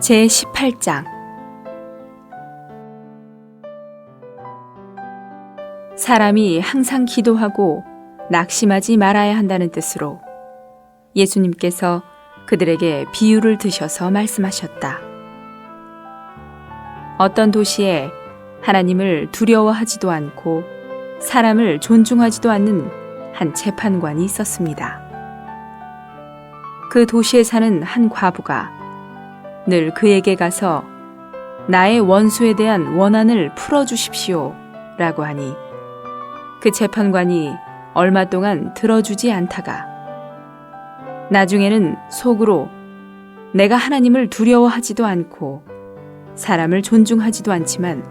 제 18장 사람이 항상 기도하고 낙심하지 말아야 한다는 뜻으로 예수님께서 그들에게 비유를 드셔서 말씀하셨다. 어떤 도시에 하나님을 두려워하지도 않고 사람을 존중하지도 않는 한 재판관이 있었습니다. 그 도시에 사는 한 과부가 늘 그에게 가서 나의 원수에 대한 원한을 풀어주십시오 라고 하니 그 재판관이 얼마 동안 들어주지 않다가 나중에는 속으로 내가 하나님을 두려워하지도 않고 사람을 존중하지도 않지만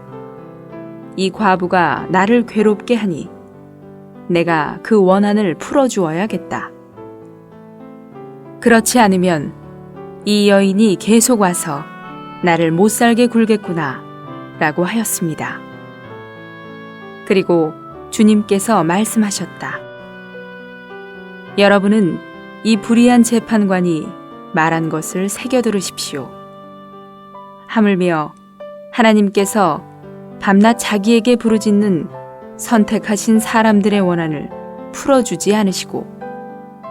이 과부가 나를 괴롭게 하니 내가 그 원한을 풀어주어야겠다. 그렇지 않으면 이 여인이 계속 와서 나를 못 살게 굴겠구나 라고 하였습니다. 그리고 주님께서 말씀하셨다. 여러분은 이 불의한 재판관이 말한 것을 새겨 들으십시오. 하물며 하나님께서 밤낮 자기에게 부르짖는 선택하신 사람들의 원한을 풀어주지 않으시고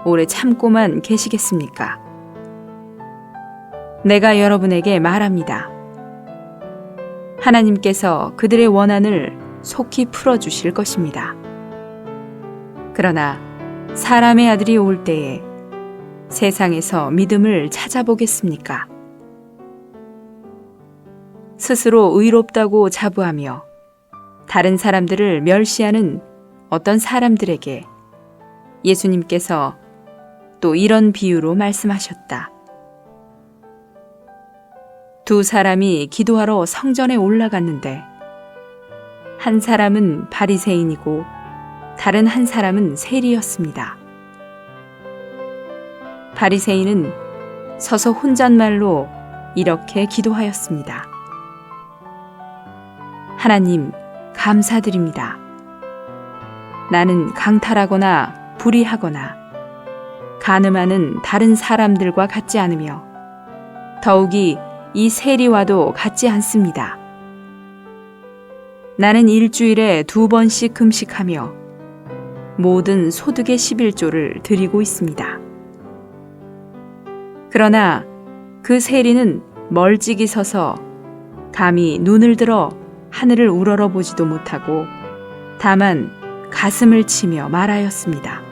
오래 참고만 계시겠습니까? 내가 여러분에게 말합니다. 하나님께서 그들의 원한을 속히 풀어주실 것입니다. 그러나 사람의 아들이 올 때에 세상에서 믿음을 찾아보겠습니까? 스스로 의롭다고 자부하며 다른 사람들을 멸시하는 어떤 사람들에게 예수님께서 또 이런 비유로 말씀하셨다. 두 사람이 기도하러 성전에 올라갔는데 한 사람은 바리새인이고 다른 한 사람은 세리였습니다. 바리새인은 서서 혼잣말로 이렇게 기도하였습니다. 하나님, 감사드립니다. 나는 강탈하거나 불의하거나 가늠하는 다른 사람들과 같지 않으며 더욱이 이 세리와도 같지 않습니다. 나는 일주일에 두 번씩 금식하며 모든 소득의 11조를 드리고 있습니다. 그러나 그 세리는 멀찍이 서서 감히 눈을 들어 하늘을 우러러 보지도 못하고 다만 가슴을 치며 말하였습니다.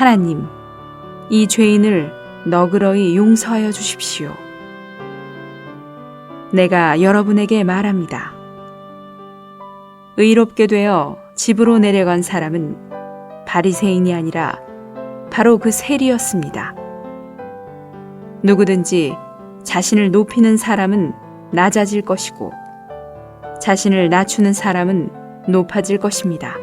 하나님, 이 죄인을 너그러이 용서하여 주십시오. 내가 여러분에게 말합니다. 의롭게 되어 집으로 내려간 사람은 바리새인이 아니라 바로 그 세리였습니다. 누구든지 자신을 높이는 사람은 낮아질 것이고 자신을 낮추는 사람은 높아질 것입니다.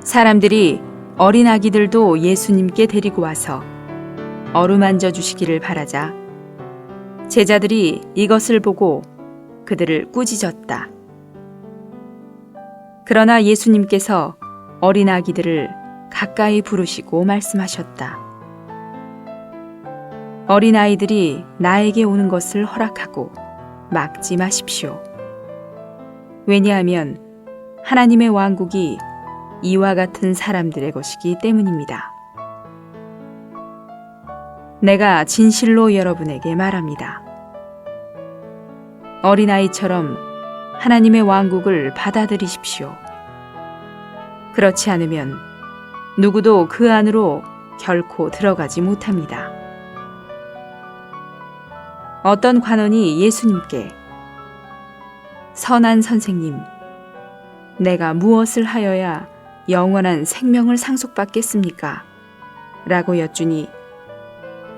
사람들이 어린 아기들도 예수님께 데리고 와서 어루만져 주시기를 바라자 제자들이 이것을 보고 그들을 꾸짖었다. 그러나 예수님께서 어린 아기들을 가까이 부르시고 말씀하셨다. 어린 아이들이 나에게 오는 것을 허락하고 막지 마십시오. 왜냐하면 하나님의 왕국이 이와 같은 사람들의 것이기 때문입니다. 내가 진실로 여러분에게 말합니다. 어린아이처럼 하나님의 왕국을 받아들이십시오. 그렇지 않으면 누구도 그 안으로 결코 들어가지 못합니다. 어떤 관원이 예수님께 선한 선생님, 내가 무엇을 하여야 영원한 생명을 상속받겠습니까? 라고 여쭈니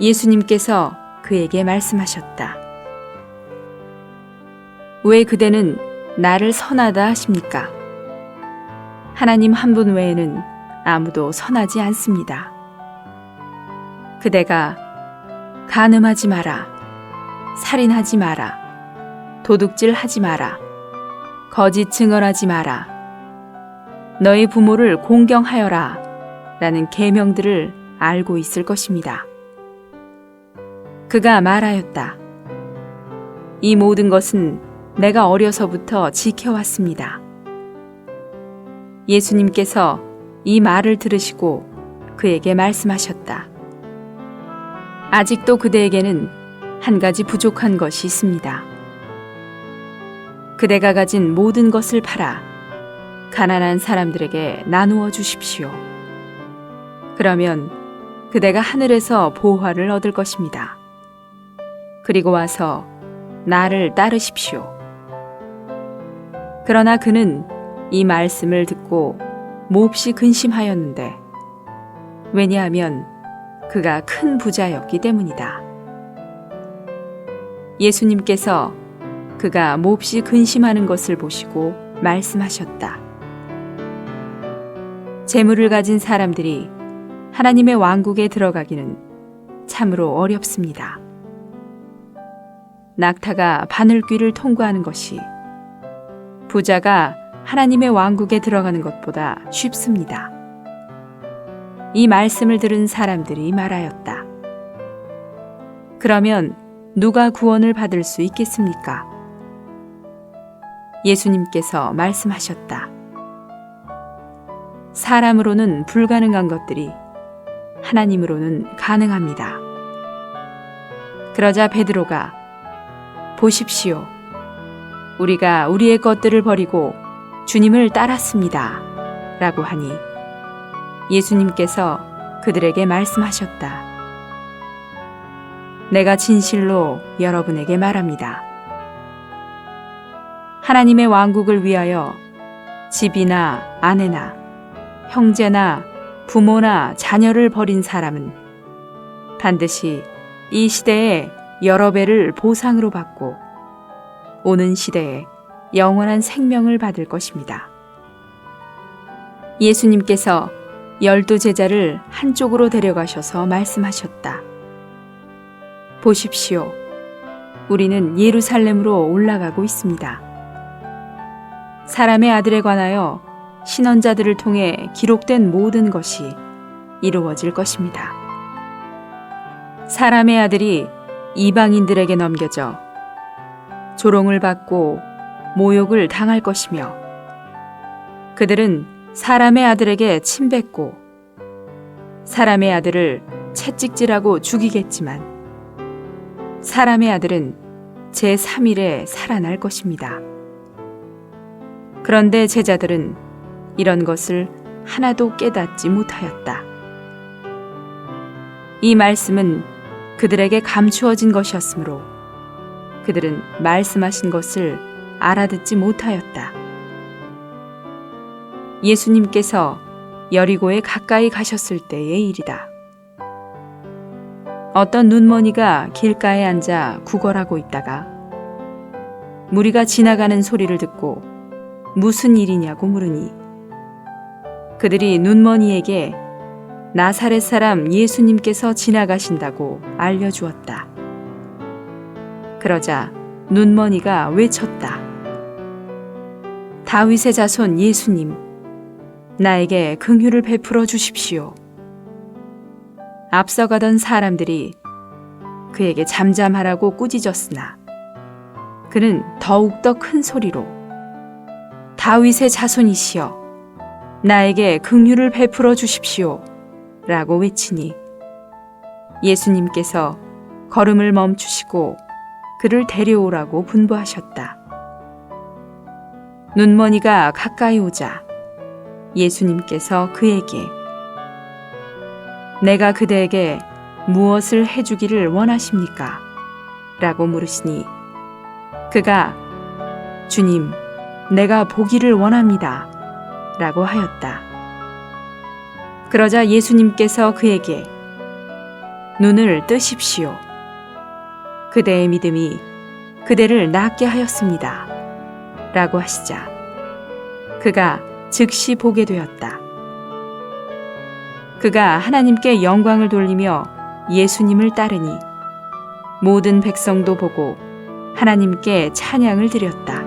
예수님께서 그에게 말씀하셨다. 왜 그대는 나를 선하다 하십니까? 하나님 한 분 외에는 아무도 선하지 않습니다. 그대가 가늠하지 마라. 살인하지 마라. 도둑질 하지 마라. 거짓 증언하지 마라. 너희 부모를 공경하여라. 라는 계명들을 알고 있을 것입니다. 그가 말하였다. 이 모든 것은 내가 어려서부터 지켜왔습니다. 예수님께서 이 말을 들으시고 그에게 말씀하셨다. 아직도 그대에게는 한 가지 부족한 것이 있습니다. 그대가 가진 모든 것을 팔아 가난한 사람들에게 나누어 주십시오. 그러면 그대가 하늘에서 보화를 얻을 것입니다. 그리고 와서 나를 따르십시오. 그러나 그는 이 말씀을 듣고 몹시 근심하였는데 왜냐하면 그가 큰 부자였기 때문이다. 예수님께서 그가 몹시 근심하는 것을 보시고 말씀하셨다. 재물을 가진 사람들이 하나님의 왕국에 들어가기는 참으로 어렵습니다. 낙타가 바늘귀를 통과하는 것이 부자가 하나님의 왕국에 들어가는 것보다 쉽습니다. 이 말씀을 들은 사람들이 말하였다. 그러면 누가 구원을 받을 수 있겠습니까? 예수님께서 말씀하셨다. 사람으로는 불가능한 것들이 하나님으로는 가능합니다. 그러자 베드로가 보십시오. 우리가 우리의 것들을 버리고 주님을 따랐습니다. 라고 하니 예수님께서 그들에게 말씀하셨다. 내가 진실로 여러분에게 말합니다. 하나님의 왕국을 위하여 집이나 아내나 형제나 부모나 자녀를 버린 사람은 반드시 이 시대에 여러 배를 보상으로 받고 오는 시대에 영원한 생명을 받을 것입니다. 예수님께서 열두 제자를 한쪽으로 데려가셔서 말씀하셨다. 보십시오. 우리는 예루살렘으로 올라가고 있습니다. 사람의 아들에 관하여 신언자들을 통해 기록된 모든 것이 이루어질 것입니다. 사람의 아들이 이방인들에게 넘겨져 조롱을 받고 모욕을 당할 것이며 그들은 사람의 아들에게 침뱉고 사람의 아들을 채찍질하고 죽이겠지만 사람의 아들은 제3일에 살아날 것입니다. 그런데 제자들은 이런 것을 하나도 깨닫지 못하였다. 이 말씀은 그들에게 감추어진 것이었으므로 그들은 말씀하신 것을 알아듣지 못하였다. 예수님께서 여리고에 가까이 가셨을 때의 일이다. 어떤 눈머니가 길가에 앉아 구걸하고 있다가 무리가 지나가는 소리를 듣고 무슨 일이냐고 물으니 그들이 눈머니에게 나사렛 사람 예수님께서 지나가신다고 알려주었다. 그러자 눈머니가 외쳤다. 다윗의 자손 예수님, 나에게 긍휼을 베풀어 주십시오. 앞서가던 사람들이 그에게 잠잠하라고 꾸짖었으나 그는 더욱더 큰 소리로 다윗의 자손이시여 나에게 긍휼을 베풀어 주십시오 라고 외치니 예수님께서 걸음을 멈추시고 그를 데려오라고 분부하셨다. 눈머니가 가까이 오자 예수님께서 그에게 내가 그대에게 무엇을 해주기를 원하십니까? 라고 물으시니 그가 주님, 내가 보기를 원합니다. 라고 하였다. 그러자 예수님께서 그에게 눈을 뜨십시오. 그대의 믿음이 그대를 낫게 하였습니다. 라고 하시자 그가 즉시 보게 되었다. 그가 하나님께 영광을 돌리며 예수님을 따르니 모든 백성도 보고 하나님께 찬양을 드렸다.